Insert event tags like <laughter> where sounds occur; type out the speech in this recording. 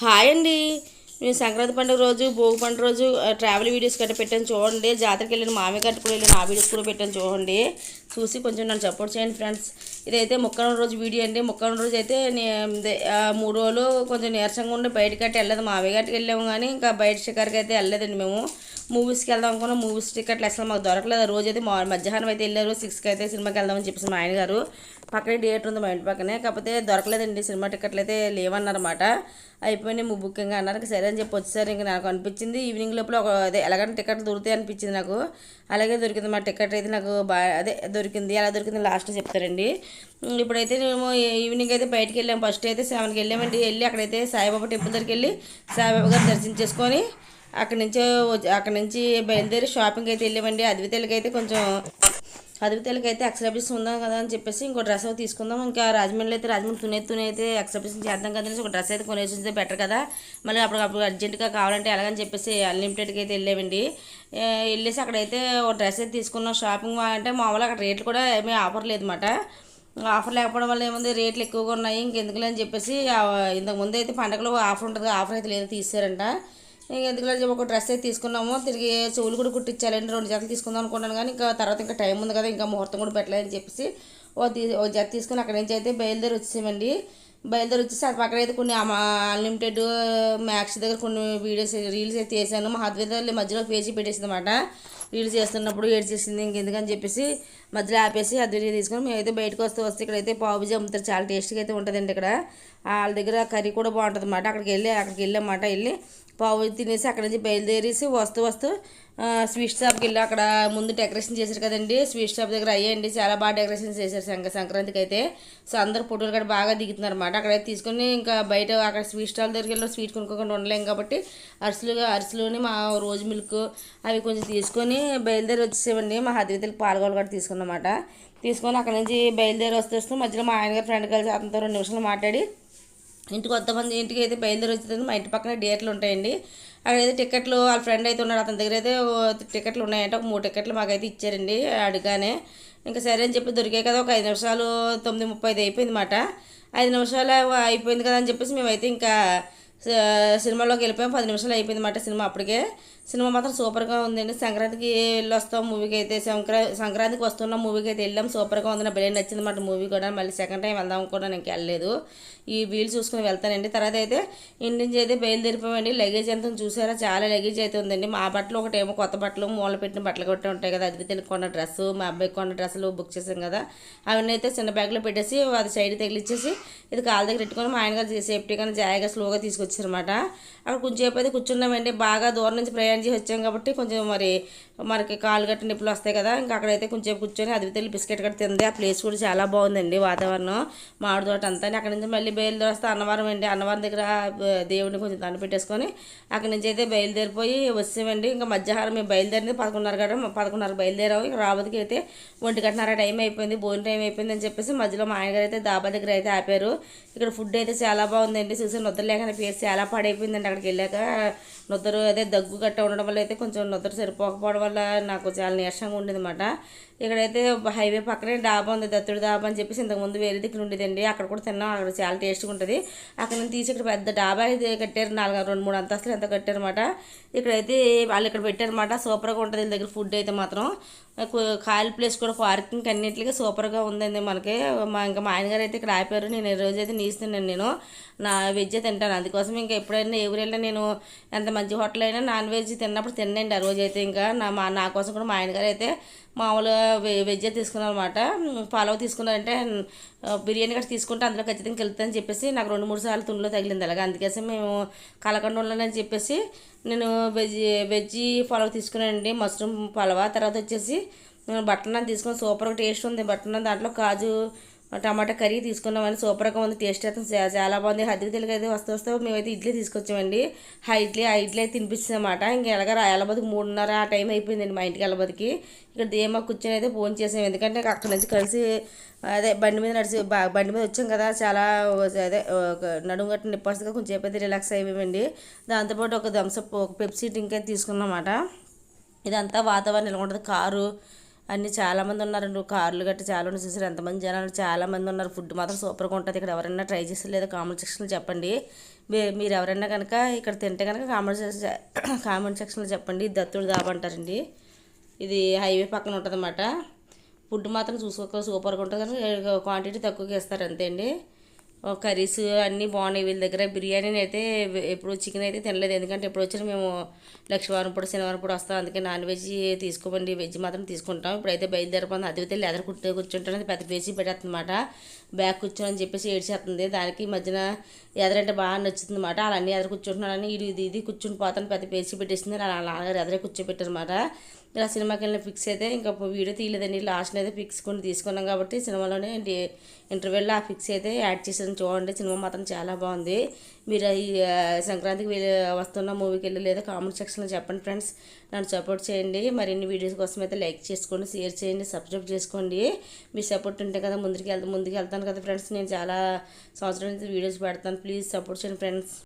Hi అండి. మేము సంక్రాంతి పండుగ రోజు భోగి పండుగ రోజు ట్రావెల్ వీడియోస్ గట్రా పెట్టాను చూడండి. జాతరకి వెళ్ళిన మామి కట్టుకుని వెళ్ళిన ఆ వీడియోస్ కూడా పెట్టాను చూడండి. చూసి కొంచెం నన్ను సపోర్ట్ చేయండి ఫ్రెండ్స్ ఇదైతే మొక్కన రోజు వీడియో అండి. మొక్కన రోజు అయితే మూడు రోజులు కొంచెం నీరసంగా ఉండి బయట గట్టి వెళ్ళలేదు. మావి గట్టుకు వెళ్ళాము కానీ ఇంకా బయట షికార్కి అయితే వెళ్ళలేదండి మేము. మూవీస్కి వెళ్దాం అనుకున్నాం. మూవీస్ టికెట్లు అసలు మాకు దొరకలేదు. రోజు అయితే మా మధ్యాహ్నం అయితే వెళ్ళారు. సిక్స్కి అయితే సినిమాకి వెళ్దామని చెప్పేసి మా ఆయన గారు. పక్కనే థియేటర్ ఉంది మా ఇంటి పక్కనే. కాకపోతే దొరకలేదండి. సినిమా టికెట్లు అయితే లేవన్నారన్నమాట అయిపోయినాయి. మీ బుకింగ్ అన్నారు. సరే అని చెప్పి వచ్చేసరి ఇంకా నాకు అనిపించింది. ఈవినింగ్ లోపల ఒక అదే ఎలాగంటే టికెట్ దొరుకుతాయి అనిపించింది నాకు. అలాగే దొరికింది. మా టికెట్ అయితే నాకు బాగా అదే దొరికింది. అలా దొరికింది లాస్ట్ చెప్తారండి. ఇప్పుడైతే మేము ఈవినింగ్ అయితే బయటికి వెళ్ళాము ఫస్ట్ అయితే సెవెన్కి వెళ్ళామండి. వెళ్ళి అక్కడైతే సాయిబాబా టెంపుల్ దగ్గరికి వెళ్ళి సాయిబాబా గారు దర్శనం చేసుకొని అక్కడి నుంచి అక్కడి నుంచి బయలుదేరి షాపింగ్ అయితే వెళ్ళామండి. అద్వితలకి అయితే కొంచెం అద్వితలకి అయితే ఎక్స్ట్రాబిస్ ఉందాం కదా అని చెప్పేసి ఇంకో డ్రెస్ అయితే తీసుకుందాం. ఇంకా రాజమండ్రి అయితే రాజమండ్రి తునే తునే అయితే ఎక్స్ట్రాబిస్ చేద్దాం కదా అని ఒక డ్రెస్ అయితే కొనేసి ఉంటే బెటర్ కదా. మళ్ళీ అప్పుడు అప్పుడు అర్జెంటుగా కావాలంటే ఎలాగని చెప్పేసి అన్లిమిటెడ్కి అయితే వెళ్ళామండి. వెళ్ళేసి అక్కడైతే ఒక డ్రెస్ అయితే తీసుకున్నాం. షాపింగ్ అంటే మామూలుగా అక్కడ రేట్లు కూడా ఏమీ ఆఫర్ లేదన్నమాట. ఆఫర్ లేకపోవడం వల్ల ఏముంది? రేట్లు ఎక్కువగా ఉన్నాయి. ఇంకెందుకులే అని చెప్పేసి ఇంతకుముందు ఇంతకు ముందు అయితే పండగలో ఆఫర్ ఉంటుంది ఆఫర్ అయితే లేదు తీసారంట ఇంకా ఎందుకంటే చెప్పి ఒక డ్రెస్ అయితే తీసుకున్నాము. తిరిగి చెవులు కూడా కుట్టించాలండి రెండు జతలు తీసుకుందాం అనుకున్నాను కానీ ఇంకా తర్వాత ఇంకా టైం ఉంది కదా ఇంకా ముహూర్తం కూడా పెట్టలేదని చెప్పేసి ఓ తీ ఓ జత తీసుకుని అక్కడి నుంచి అయితే బయలుదేరి వచ్చేసామండి. బయలుదేరి వచ్చేసి అది పక్కన అయితే కొన్ని అన్లిమిటెడ్ మ్యాక్స్ దగ్గర కొన్ని వీడియోస్ రీల్స్ అయితే చేశాను. మా హద్వితల్లి మధ్యలో పేజీ పెట్టేసింది అనమాట రీల్స్ చేస్తున్నప్పుడు ఏడ్ చేసింది ఇంకెందుకని చెప్పేసి మధ్యలో ఆపేసి అద్వితీయ తీసుకొని మేమైతే బయటకు వస్తూ వస్తే ఇక్కడైతే పావుబుజి అమ్ముతారు. చాలా టేస్ట్గా అయితే ఉంటుందండి ఇక్కడ. వాళ్ళ దగ్గర కర్రీ కూడా బాగుంటుంది అన్నమాట అక్కడికి వెళ్ళి అక్కడికి వెళ్ళామాట వెళ్ళి పావు తినేసి అక్కడ నుంచి బయలుదేరేసి వస్తూ వస్తూ స్వీట్ షాప్కి వెళ్ళి అక్కడ ముందు డెకరేషన్ చేశారు కదండి. స్వీట్ షాప్ దగ్గర అయ్యండి. చాలా బాగా డెకరేషన్ చేశారు సంక సంక్రాంతికి అయితే. సో అందరు ఫోటోలు కూడా బాగా దిగుతున్నారు అనమాట అక్కడ తీసుకొని ఇంకా బయట అక్కడ స్వీట్ స్టాల్ దగ్గరికి వెళ్ళి స్వీట్ కొనుక్కోకుండా ఉండలేం కాబట్టి అరిసెలు అరిసెలుని మా రోజు మిల్క్ అవి కొంచెం తీసుకొని బయలుదేరి వచ్చేసేవండి. మా హద్వితలకు పాల్గొలు కూడా తీసుకున్నమాట తీసుకొని అక్కడ నుంచి బయలుదేరి వస్తూ మధ్యలో మా ఆయన గారు ఫ్రెండ్ కలిసి అతనితో రెండు నిమిషాలు మాట్లాడి ఇంటికి కొంతమంది ఇంటికి అయితే బయలుదేరి వచ్చేది మా ఇంటి పక్కన డేట్లు ఉంటాయండి. అక్కడైతే టికెట్లు వాళ్ళ ఫ్రెండ్ అయితే ఉన్నాడు. అతని దగ్గర అయితే టికెట్లు ఉన్నాయంటే. ఒక మూడు టికెట్లు మాకైతే ఇచ్చారండి అడిగానే ఇంకా సరే అని చెప్పి దొరికాయి కదా ఒక ఐదు నిమిషాలు తొమ్మిది ముప్పై ఐదు అయిపోయింది మాట ఐదు నిమిషాలు అయిపోయింది కదా అని చెప్పేసి మేమైతే ఇంకా సినిమాలోకి వెళ్ళిపోయాం. పది నిమిషాలు అయిపోయింది మాట సినిమా అప్పటికే. సినిమా మాత్రం సూపర్గా ఉందండి. సంక్రాంతికి వెళ్ళి వస్తాం మూవీకి అయితే సంక్రా సంక్రాంతికి వస్తున్నాం మూవీకి అయితే వెళ్ళాం. సూపర్గా ఉంది. నాకు భలే నచ్చింది మాట మూవీ కూడా. మళ్ళీ సెకండ్ టైం వెళ్దాం కూడా నేను వెళ్ళలేదు. ఈ వీలు చూసుకుని వెళ్తానండి. తర్వాత అయితే ఇంటి నుంచి అయితే బయలుదేరిపోయామండి. లగేజ్ ఎంత చూసారా? చాలా లగేజ్ అయితే ఉందండి. మా బట్టలు ఒకటేమో కొత్త బట్టలు మూల పెట్టిన బట్టలు కొట్టి ఉంటాయి కదా. అది తెలియక కొన్న డ్రెస్సు మా అబ్బాయి కొన్న డ్రెస్సులు బుక్ చేసాం కదా. అవన్నీ అయితే చిన్న బ్యాగ్లో పెట్టేసి అది సైడ్ తగిలిచ్చేసి ఇది కాళ్ళ దగ్గర పెట్టుకొని మా ఆయన గారు సేఫ్టీగా జాయిగా స్లోగా తీసుకొచ్చారనమాట అక్కడ కొంచెంసేపు అయితే కూర్చున్నామండి. బాగా దూరం నుంచి ప్రయాణం చేసి వచ్చాం కాబట్టి కొంచెం మరి మనకి కాలు గట్టి నొప్పులు వస్తాయి కదా ఇంకా అక్కడైతే కొంచెం కూర్చొని అది బిస్కెట్ కట్టి తింది. ఆ ప్లేస్ కూడా చాలా బాగుందండి వాతావరణం. మామిడి తోట అంతా. అక్కడ నుంచి మళ్ళీ బయలుదేరి వస్తే అన్నవరం అండి. అన్నవరం దగ్గర దేవుడిని కొంచెం దండ పెట్టేసుకొని అక్కడి నుంచి అయితే బయలుదేరిపోయి వచ్చామండి. ఇంకా మధ్యాహ్నం మేము బయలుదేరింది పదకొండున్నర గంట పదకొండున్నర బయలుదేరాము. ఇంకా రాబోతుకి అయితే ఒంటి గంటన్నర టైం అయిపోయింది భోజనం టైం అయిపోయింది అని చెప్పేసి మధ్యలో మా ఆయనగారు అయితే దాబా దగ్గర అయితే ఆపారు. ఇక్కడ ఫుడ్ అయితే చాలా బాగుందండి. చూసి నొద్దరు పేరు చాలా పాడైపోయిందండి అక్కడికి వెళ్ళాక. నొద్దరు అదే దగ్గు గట్ట ఉండడం వల్ల అయితే కొంచెం నొద్దరు సరిపోకపోవడం వల్ల నాకు చాలా నీరసంగా ఉండేది అనమాట ఇక్కడైతే హైవే పక్కనే డాబా ఉంది దత్తుడు డాబా అని చెప్పేసి ఇంతకుముందు వేరే దగ్గర ఉండేదండి. అక్కడ కూడా తిన్నాం అక్కడ చాలా టేస్ట్గా ఉంటుంది. అక్కడ నుంచి తీసి ఇక్కడ పెద్ద డాబా అయితే కట్టారు నాలుగు రెండు మూడు అంతస్తులు ఎంత కట్టారనమాట ఇక్కడైతే వాళ్ళు ఇక్కడ పెట్టారన్నమాట సూపర్గా ఉంటుంది వీళ్ళ దగ్గర ఫుడ్ అయితే మాత్రం. ఖాళీ ప్లేస్ కూడా పార్కింగ్ అన్నింటికి సూపర్గా ఉందండి మనకి. మా ఇంకా మా ఆయనగారు అయితే ఇక్కడ ఆపారు నేను ఈ రోజు అయితే నీస్తున్నాను నేను. నా వెజ్ తింటాను అందుకోసం ఇంకా ఎప్పుడైనా ఎవరు వెళ్ళినా నేను ఎంత మంచి హోటల్ అయినా నాన్ వెజ్ తిన్నప్పుడు తినండి ఆ రోజు అయితే ఇంకా. నా మా నా కోసం కూడా మా ఆయనగారు అయితే మామూలుగా వె వెజ్ తీసుకున్నాను అనమాట తీసుకున్నారంటే బిర్యానీ కూడా తీసుకుంటే అందులో ఖచ్చితంగా వెళ్తానని చెప్పేసి నాకు రెండు మూడు సార్లు తుండ్లో తగిలింది అలాగే. అందుకేసి మేము కలకండ ఉండాలని చెప్పేసి నేను వెజ్ వెజ్ పలావ్ తీసుకున్నానండి. మష్రూమ్ పలావా. తర్వాత వచ్చేసి నేను బట్టన్ తీసుకుని సూపర్గా టేస్ట్ ఉంది. బట్టన్ దాంట్లో కాజు టమాటా కర్రీ తీసుకున్నామని సూపర్గా ఉంది టేస్ట్ అయితే చాలా బాగుంది. హద్దికి తెలుగు అయితే వస్తూ వస్తూ మేమైతే ఇడ్లీ తీసుకొచ్చామండి. ఆ ఇడ్లీ ఆ ఇడ్లీ అయితే తినిపించామాట ఇంకా ఎలాగ వెళ్ళబోదికి మూడున్నర ఆ టైం అయిపోయిందండి మా ఇంటికి వెళ్ళబోదికి ఇక్కడ దేమా కూర్చొని అయితే ఫోన్ చేసాం. ఎందుకంటే అక్కడ నుంచి కలిసి అదే బండి మీద నడిచి బండి మీద వచ్చాం కదా చాలా అదే ఒక నడుము గట్ట నిప్పస్తుగా కొంచెం సేపు అయితే రిలాక్స్ అయిపోయామండి. దాంతోపాటు ఒక థమ్స్అప్ ఒక పెప్సీ డ్రింక్ అయితే తీసుకున్నమాట ఇదంతా వాతావరణం ఎలా ఉంటుంది? కారు అన్ని చాలామంది ఉన్నారండి. కార్లు గట్టి చాలా ఉన్నాయి చూసారు? ఎంతమంది జనాలు చాలామంది ఉన్నారు. ఫుడ్ మాత్రం సూపర్గా ఉంటుంది. ఇక్కడ ఎవరైనా ట్రై చేసి లేదా కామెంట్ సెక్షన్లో చెప్పండి. మీరు ఎవరైనా కనుక ఇక్కడ తింటే కనుక కామెంట్ సెక్షన్ <coughs> కామెంట్ సెక్షన్లో చెప్పండి. దత్తుడు దాబా అంటారండి. ఇది హైవే పక్కన ఉంటుందన్నమాట. ఫుడ్ మాత్రం చూసుకోక సూపర్గా ఉంటుంది. కానీ క్వాంటిటీ తక్కువగా ఇస్తారు అంతే అండి. కర్రీస్ అన్నీ బాగున్నాయి వీళ్ళ దగ్గర. బిర్యానీ అయితే ఎప్పుడు చికెన్ అయితే తినలేదు. ఎందుకంటే ఎప్పుడు వచ్చినా మేము లక్షవారం పూట శనివారం పూట వస్తాం. అందుకే నాన్ వెజ్ తీసుకోమండి. వెజ్ మాత్రం తీసుకుంటాం. ఇప్పుడైతే బయలుదేరిపోతుంది అది అయితే లెదర్ కుట్టే కూర్చుంటాను పెద్ద పేసి పెట్టేస్తుందన్నమాట. బ్యాగ్ కూర్చోని చెప్పేసి ఏడ్చేస్తుంది. దానికి ఈ మధ్యన ఎదరంటే బాగా నచ్చుతుంది అనమాట అలా అన్నీ ఎదర కూర్చుంటున్నానని ఇది ఇది కూర్చుని పోతాను పెద్ద పేసి పెట్టేసింది. అలా నాన్నగారు ఎదరే కూర్చోబెట్టారన్నమాట ఇలా సినిమాకి వెళ్ళిన ఫిక్స్ అయితే ఇంకా వీడియో తీయలేదండి. లాస్ట్లో అయితే ఫిక్స్ కొన్ని తీసుకున్నాం కాబట్టి సినిమాలోనే ఇంటర్వ్యూలో ఆ ఫిక్స్ అయితే యాడ్ చేసాను చూడండి సినిమా మాత్రం చాలా బాగుంది. మీరు ఈ సంక్రాంతికి వెళ్ళి వస్తున్న మూవీకి వెళ్ళి లేదా కామెంట్ సెక్షన్లో చెప్పండి ఫ్రెండ్స్ నన్ను సపోర్ట్ చేయండి. మరిన్ని వీడియోస్ కోసం అయితే లైక్ చేసుకోండి షేర్ చేయండి సబ్స్క్రైబ్ చేసుకోండి. మీ సపోర్ట్ ఉంటే కదా ముందుకు వెళ్తాను ముందుకు వెళ్తాను కదా ఫ్రెండ్స్ నేను చాలా సంవత్సరం నుంచి వీడియోస్ పెడతాను. ప్లీజ్ సపోర్ట్ చేయండి ఫ్రెండ్స్